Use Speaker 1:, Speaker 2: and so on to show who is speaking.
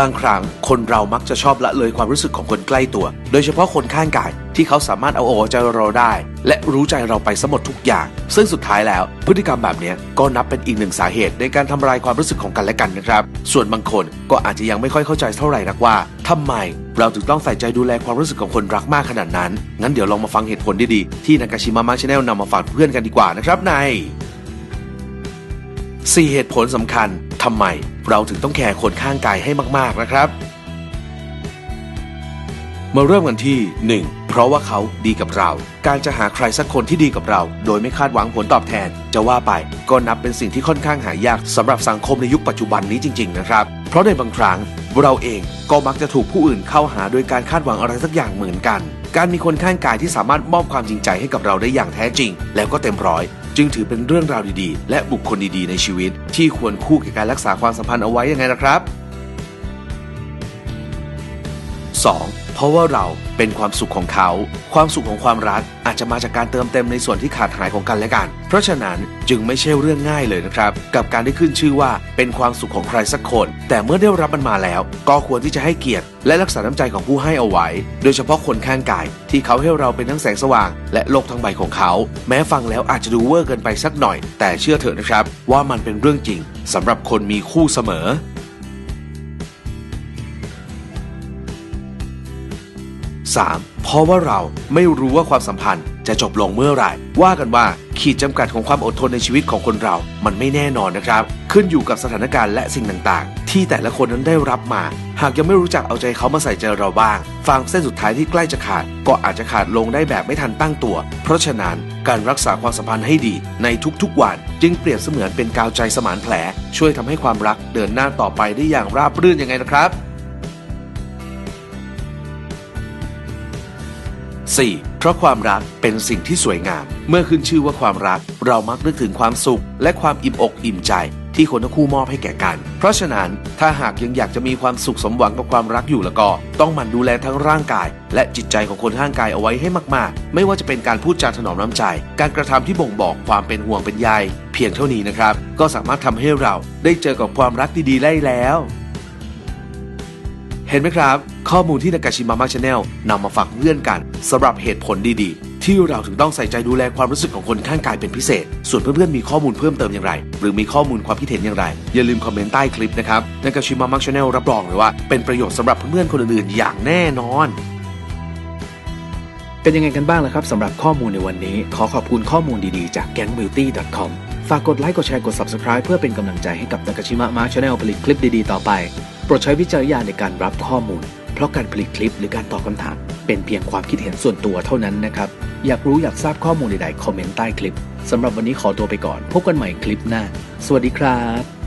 Speaker 1: บางครั้งคนเรามักจะชอบละเลยความรู้สึกของคนใกล้ตัว โดยเฉพาะคนข้างกายที่เขาสามารถเอาอกเอใจเราได้ และรู้ใจเราไปสมดทุกอย่าง ซึ่งสุดท้ายแล้ว พฤติกรรมแบบนี้ก็นับเป็นอีกหนึ่งสาเหตุในการทำลายความรู้สึกของกันและกันนะครับ ส่วนบางคนก็อาจจะยังไม่ค่อยเข้าใจเท่าไหร่นักว่าทำไมเราถึงต้องใส่ใจดูแลความรู้สึกของคนรักมากขนาดนั้น งั้นเดี๋ยวลองมาฟังเหตุผลดีๆที่นากาชิมะมาชาแนลนำมาฝากเพื่อนกันดีกว่านะครับใน4เหตุผลสำคัญทำไม เราถึงต้องแคร์คนข้างกายให้มาก ๆ นะครับ มาเริ่มกันที่ 1. เพราะว่าเขาดีกับเรา การจะหาใครสักคนที่ดีกับเรา โดยไม่คาดหวังผลตอบแทน จะว่าไปก็นับเป็นสิ่งที่ค่อนข้างหายากสำหรับสังคมในยุคปัจจุบันนี้จริง ๆ นะครับ เพราะในบางครั้งเราเองก็มักจะถูกผู้อื่นเข้าหาโดยการคาดหวังอะไรสักอย่างเหมือนกัน การมีคนข้างกายที่สามารถมอบความจริงใจให้กับเราได้อย่างแท้จริง แล้วก็เต็มร้อย จึงถือเป็นเรื่องราวดีๆ และบุคคลดีๆ ในชีวิต ที่ควรคู่กับการรักษาความสัมพันธ์เอาไว้ยังไงนะครับ 2. เพราะว่าเราเป็นความสุขของเขา ความสุขของความรักอาจจะมาจากการเติมเต็มในส่วนที่ขาดหายของกันและกัน เพราะฉะนั้นจึงไม่ใช่เรื่องง่ายเลยนะครับ กับการได้ขึ้นชื่อว่าเป็นความสุขของใครสักคน แต่เมื่อได้รับมันมาแล้ว ก็ควรที่จะให้เกียรติ และรักษาน้ำใจของผู้ให้เอาไว้ โดยเฉพาะคนข้างกาย ที่เขาให้เราเป็นทั้งแสงสว่าง และโลกทั้งใบของเขา แม้ฟังแล้วอาจจะดูเวอร์เกินไปสักหน่อย แต่เชื่อเถอะนะครับ ว่ามันเป็นเรื่องจริงสำหรับคนมีคู่เสมอ 3. เพราะว่าเราไม่รู้ว่าความสัมพันธ์จะจบลงเมื่อไหร่ ว่ากันว่าขีดจำกัดของความอดทนในชีวิตของคนเรา มันไม่แน่นอนนะครับ ขึ้นอยู่กับสถานการณ์และสิ่งต่างๆ ที่แต่ละคนนั้นได้รับมา หากยังไม่รู้จักเอาใจเขามาใส่ใจเราบ้างฟังเส้นสุดท้ายที่ใกล้จะขาด ก็อาจจะขาดลงได้แบบไม่ทันตั้งตัว เพราะฉะนั้นการรักษาความสัมพันธ์ให้ดี ในทุกๆวัน จึงเปรียบเสมือนเป็นกาวใจสมานแผล ช่วยทำให้ความรักเดินหน้าต่อไปได้อย่างราบรื่นยังไงนะครับ 4. เพราะความรักเป็นสิ่งที่สวยงาม เมื่อขึ้นชื่อว่าความรัก เรามักนึกถึงความสุข และความอิ่มอกอิ่มใจ ที่คนทั้งคู่มอบให้แก่กัน เพราะฉะนั้นถ้าหากยังอยากจะมีความสุขสมหวังกับความรักอยู่แล้วก็ ต้องหมั่นดูแลทั้งร่างกาย และจิตใจของคนข้างกายเอาไว้ให้มาก ๆ ไม่ว่าจะเป็นการพูดจาถนอมน้ำใจ การกระทำที่บ่งบอกความเป็นห่วงเป็นใยเพียงเท่านี้นะครับ ก็สามารถทำให้เราได้เจอกับความรักดีๆได้แล้ว ห็นไหมครับ ข้อมูลที่นากาชิมะมาชาแนลนำมาฝากเพื่อนกันสำหรับเหตุผลดีๆ ที่เราถึงต้องใส่ใจดูแลความรู้สึกของคนข้างกายเป็นพิเศษ ส่วนเพื่อนๆมีข้อมูลเพิ่มเติมอย่างไร หรือมีข้อมูลความคิดเห็นอย่างไร อย่าลืมคอมเมนต์ใต้คลิปนะครับนากาชิมะมาชาแนลรับรองเลยว่าเป็นประโยชน์สำหรับเพื่อนๆคนอื่นๆอย่างแน่นอน
Speaker 2: เป็นยังไงกันบ้างล่ะครับสำหรับข้อมูลในวันนี้ ขอขอบคุณข้อมูลดีๆ จาก gangbeauty.com ฝากกดไลค์กดแชร์กด subscribe เพื่อเป็นกำลังใจให้กับนากาชิมะมาชาแนลผลิตคลิปดีๆ ต่อไป โปรดใช้วิจารณญาณในการรับข้อมูล เพราะการผลิตคลิปหรือการตอบคำถาม เป็นเพียงความคิดเห็นส่วนตัวเท่านั้นนะครับ อยากรู้อยากทราบข้อมูลใดๆคอมเมนต์ใต้คลิปสำหรับวันนี้ขอตัวไปก่อน พบกันใหม่คลิปหน้า สวัสดีครับ